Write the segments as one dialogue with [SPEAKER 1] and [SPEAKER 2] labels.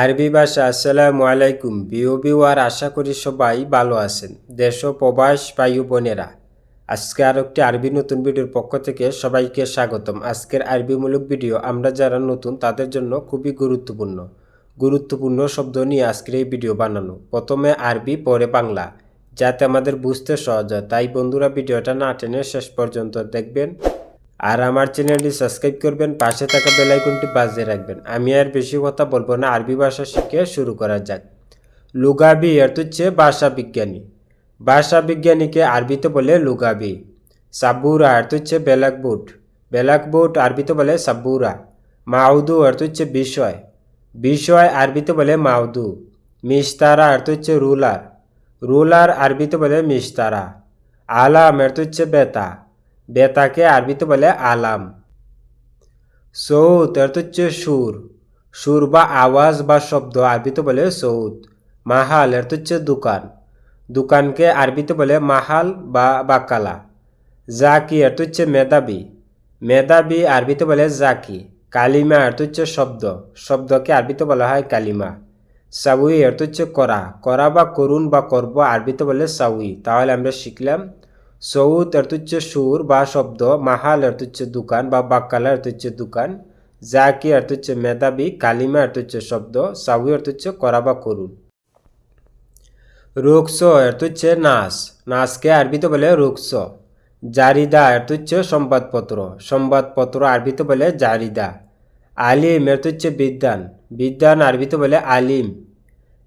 [SPEAKER 1] আরবি ভাষা, আসসালামু আলাইকুম। বিও বিওয়ার আশা করি সবাই ভালো আছেন। দেশ ও প্রবাস বায়ু বোনেরা, আজকে আর একটি আরবি নতুন ভিডিওর পক্ষ থেকে সবাইকে স্বাগতম। আজকের আরবিমূলক ভিডিও আমরা যারা নতুন, তাদের জন্য খুবই গুরুত্বপূর্ণ গুরুত্বপূর্ণ শব্দ নিয়ে আজকের এই ভিডিও বানানো। প্রথমে আরবি, পরে বাংলা। যাতে আমাদের বুঝতে সহজ হয়, তাই বন্ধুরা ভিডিওটা না টেনে শেষ পর্যন্ত দেখবেন। আর আমার চ্যানেলটি সাবস্ক্রাইব করবেন, পাশে থাকা বেলাইকনটি বাজিয়ে রাখবেন। আমি আর বেশি কথা বলব না, আরবি ভাষা শিখে শুরু করা যাক। লুগাবি এর হচ্ছে ভাষা বিজ্ঞানী। ভাষা বিজ্ঞানীকে আরবিতে বলে লুগাবি। সাব্বুরা এর হচ্ছে বেলাকবুট বেলাকবুট আরবিতে বলে সাব্বুরা। মাউদু এর হচ্ছে বিষয়। বিষয় আরবিতে বলে মাউদু। মিস্তারা এর হচ্ছে রুলার। রুলার আরবিতে বলে মিস্তারা আলাম এর হচ্ছে বেতা। বেতাকে আরবিতে বলে আলাম। সৌত এর হচ্ছে সুর। সুর বা আওয়াজ বা শব্দ আরবিতে বলে সৌত মাহাল এর হচ্ছে দোকান। দোকানকে আরবিতে বলে মাহাল বা বাকালা। জাকি এর হচ্ছে মেধাবী। মেধাবী আরবিতে বলে জাকি। কালিমা এর হচ্ছে শব্দ। শব্দকে আরবিতে বলা হয় কালিমা। সাউই এর হচ্ছে করা। করা বা করুন বা করব আরবিতে বলে সাউই। তাহলে আমরা শিখলাম সৌদ এর হচ্ছে সুর বা শব্দ, মাহাল এর হচ্ছে দোকান বা বাক্কালা এর হচ্ছে দোকান, জাকি এর হচ্ছে মেধাবী, কালিমা এর হচ্ছে শব্দ সাউই এর হচ্ছে করা বা করুন। রুকস এর হচ্ছে নাচ নাচকে আরবিতে বলে রুকস। জারিদা এর হচ্ছে সংবাদপত্র সংবাদপত্র আরবিতে বলে জারিদা। আলিম এর হচ্ছে বিদ্যান বিদ্যান আরবিতে বলে আলিম।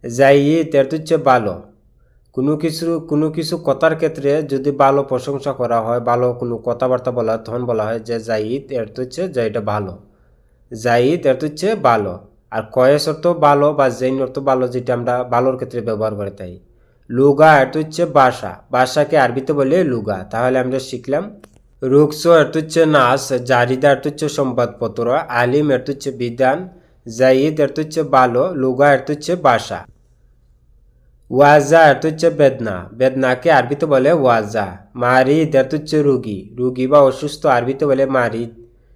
[SPEAKER 1] জাইদ এর হচ্ছে ভালো কোনো কিছু কোনো কিছু কথার ক্ষেত্রে যদি ভালো প্রশংসা করা হয়, ভালো কোনো কথাবার্তা বলা হয় তখন বলা হয় যে জাইদ এর তো হচ্ছে যে এটা ভালো। জাইদ এর তো হচ্ছে ভালো। আর কয়েস অর্থ ভালো বা জৈন অর্থ ভালো যেটা আমরা ভালোর ক্ষেত্রে ব্যবহার করে তাই লুগা, এর তো হচ্ছে বাসা। বাসাকে আরবিতে বলে লুগা। তাহলে আমরা শিখলাম, রুকস, এর তো হচ্ছে নাচ জারিদা, এর তো হচ্ছে সংবাদপত্র আলিম, এর তো হচ্ছে বিধান। জাইদ এর তো হচ্ছে ভালো। লুগা, এর তো হচ্ছে বাসা। ওয়াজা এর হচ্ছে বেদনা। বেদনাকে আরবিতে বলে ওয়াজা। মারিদ, এর তো হচ্ছে রুগী। রুগী বা অসুস্থ আরবিতে বলে মারিদ।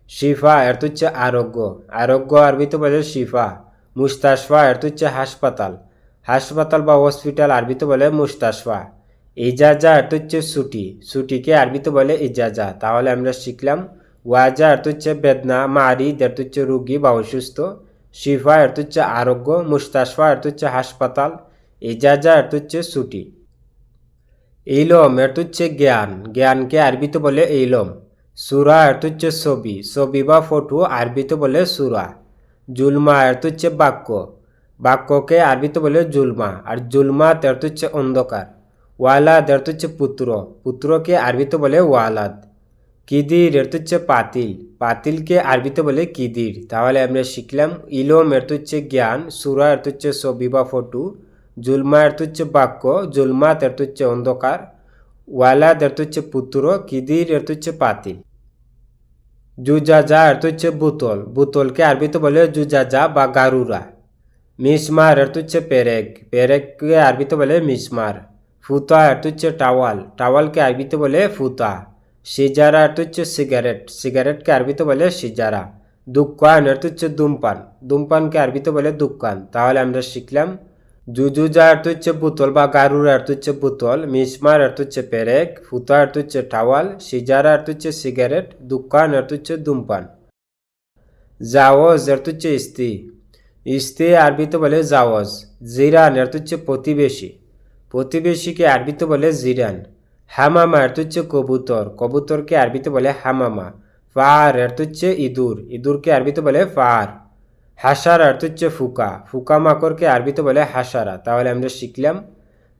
[SPEAKER 1] শিফা, এর হচ্ছে আরোগ্য। আরোগ্য আরবিতে বলে শিফা। মুস্তাশফা, এর হচ্ছে হাসপাতাল। হাসপাতাল বা হসপিটাল আরবিতে বলে মুস্তাশফা। ইজাজা, এর হচ্ছে ছুটি। ছুটিকে আরবিতে বলে ইজাজা। তাহলে আমরা শিখলাম, ওয়াজা, এর হচ্ছে বেদনা, মারিদ, এর তো হচ্ছে রুগী বা অসুস্থ। শিফা, এর হচ্ছে আরোগ্য। মুস্তাশফা, এর হচ্ছে হাসপাতাল। ইজাজা এর তো হচ্ছে ছুটি। ইলম এর তো হচ্ছে জ্ঞান। জ্ঞানকে আরবিতে বলে ইলম। সুরা তো হচ্ছে ছবি। ছবি বা ফটো আরবিতে বলে সুরা। জুলমা তো হচ্ছে বাক্য। বাক্যকে আরবিতে বলে জুলমা। আর জুলমা তো হচ্ছে অন্ধকার। ওয়ালাদ তো হচ্ছে পুত্র। পুত্রকে আরবিতে বলে ওয়ালাদ। কিদির তো হচ্ছে পাতিল। পাতিলকে আরবিতে বলে কিদির। তাহলে আমরা শিখলাম ইলম তো হচ্ছে জ্ঞান, সুরা তো হচ্ছে ছবি বা ফটো জুলমা হচ্ছে বাক্য জুলমা এর তো হচ্ছে অন্ধকার তো হচ্ছে পুত্র কিদির এর তো হচ্ছে পাতিল। জুজাজা এর তো হচ্ছে বোতল, বোতলকে আরবিতে বলে জুজাজা বা গারুরা। মিসমার এর তো হচ্ছে পেরেক পেরেককে আরবিতে বলে মিসমার। ফুতা এর তো হচ্ছে টাওয়াল, টাওয়ালকে আরবিতে বলে ফুতা। সিজারা এর তো হচ্ছে সিগারেট, সিগারেটকে আরবিতে বলে সিজারা। দুকান হচ্ছে ধূমপান ধূমপানকে আরবিতে বলে দুকান তাহলে আমরা শিখলাম জুজুজা তো হচ্ছে বোতল বা গারুর তো হচ্ছে বোতল মিসমার তো হচ্ছে পেরেক ফুতা তো হচ্ছে টাওয়াল সিজারা তো হচ্ছে সিগারেট দুকান তো হচ্ছে ধূমপান জাওয়াজ তো হচ্ছে ইস্তি ইস্তি আরবিতে বলে জাওয়াজ জিরান তো হচ্ছে প্রতিবেশী প্রতিবেশীকে আরবিতে বলে জিরান হামামা তো হচ্ছে কবুতর কবুতরকে আরবিতে বলে হামামা ফার তো হচ্ছে ইঁদুর ইঁদুরকে আরবিতে বলে ফার হাসার অর্থ হচ্ছে ফুকা। ফুকা মাকড়কে আরবিতে বলে হাসারা। তাহলে আমরা শিখলাম,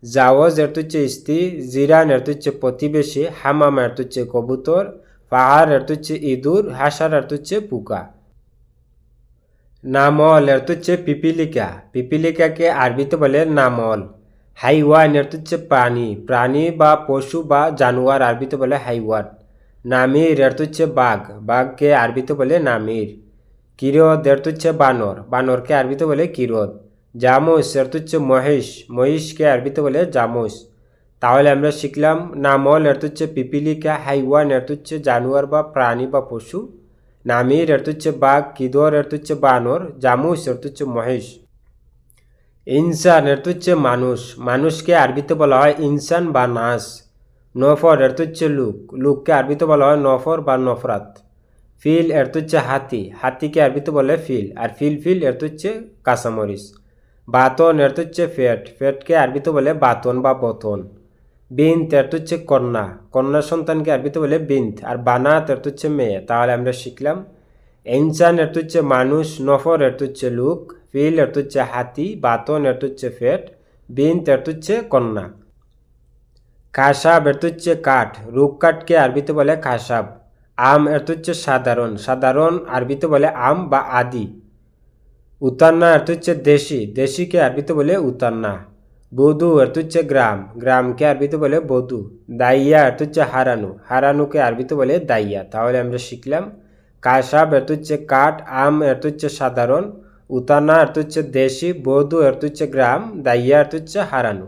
[SPEAKER 1] জাওয়াজ অর্থ হচ্ছে স্ত্রী, জিরান অর্থ হচ্ছে প্রতিবেশী, হামাম অর্থ হচ্ছে কবুতর পাহাড় অর্থ হচ্ছে ইঁদুর, হাসার অর্থ হচ্ছে পুকা নামল অর্থ হচ্ছে পিপিলিকা। পিপিলিকাকে আরবিতে বলে নামল। হাইওয়ান অর্থ হচ্ছে প্রাণী। প্রাণী বা পশু বা জানোয়ার আরবিতে বলে হাইওয়ান। নামির অর্থ হচ্ছে বাঘ। বাঘকে আরবিতে বলে নামির। কিরদ এর হচ্ছে বানর। বানরকে আরবিতে বলে কিরদ। জামুস এর হচ্ছে মহেশ। মহিষকে আরবিতে বলে জামুস। তাহলে আমরা শিখলাম নামল এর হচ্ছে পিপিলিকা, হাইওয়ান এর হচ্ছে জানোয়ার বা প্রাণী বা পশু। নামির এর বাঘ, কিদর এর হচ্ছে বানর, জামুস এর হচ্ছে মহেশ। ইনসান এর হচ্ছে মানুষ। মানুষকে আরবিতে বলা হয় ইনসান বা নাস। নফর এর হচ্ছে লুক। লুককে আরবিতে বলা হয় নফর বা নফরাত। ফিল এর তো হচ্ছে হাতি হাতিকে আরবিতে বলে ফিল আর ফিল ফিল এর তো হচ্ছে কাঁচামরিচ বাতন এর তো হচ্ছে ফেট ফেটকে আরবিতে বলে বাতন বা বতন বিন্ত এর তো হচ্ছে কন্যা কন্যা সন্তানকে আরবিতে বলে বিন্ত আর বানাত এর তো হচ্ছে মেয়ে তাহলে আমরা শিখলাম ইনসান এর তো হচ্ছে মানুষ নফর এর তো হচ্ছে লুক ফিল এর তো হচ্ছে হাতি বাতন এর তো হচ্ছে ফেট বিন্ত এর তো হচ্ছে কন্যা কাসাব এর তো হচ্ছে কাঠ রূপ কাঠকে আরবিতে বলে কাসাব আম এর হচ্ছে সাধারণ। সাধারণ আরবিতে বলে আম বা আদি। উতান্না এর হচ্ছে দেশি। দেশিকে আরবিতে বলে উতান্না। বধু এর হচ্ছে গ্রাম। গ্রামকে আরবিতে বলে বধু। দাইয়া এর হচ্ছে হারানু। হারানুকে আরবিতে বলে দাইয়া। তাহলে আমরা শিখলাম, কাসাব এর হচ্ছে কাঠ, আম এর হচ্ছে সাধারণ উতানা এর হচ্ছে দেশি, বধু এর হচ্ছে গ্রাম, দাইয়া এর হচ্ছে হারানু।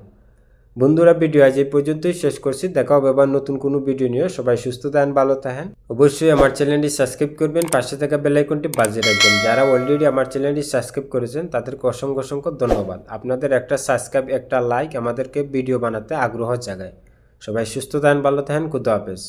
[SPEAKER 1] বন্ধুরা, ভিডিও আজ এই পর্যন্তই। শেষ করছি। দেখা হবে আবার নতুন কোনো ভিডিও নিয়ে। সবাই সুস্থ থাকেন, ভালো থাকেন। অবশ্যই আমার চ্যানেলটি সাবস্ক্রাইব করবেন। পাশে থাকা বেল আইকনটি বাজিয়ে রাখবেন। যারা অলরেডি আমার চ্যানেলটি সাবস্ক্রাইব করেছেন, তাদেরকে অসংখ্য অসংখ্য ধন্যবাদ। আপনাদের একটা সাবস্ক্রাইব একটা লাইক আমাদেরকে ভিডিও বানাতে আগ্রহ জাগায়। সবাই সুস্থ থাকেন, ভালো থাকেন। খুদা হাফেজ।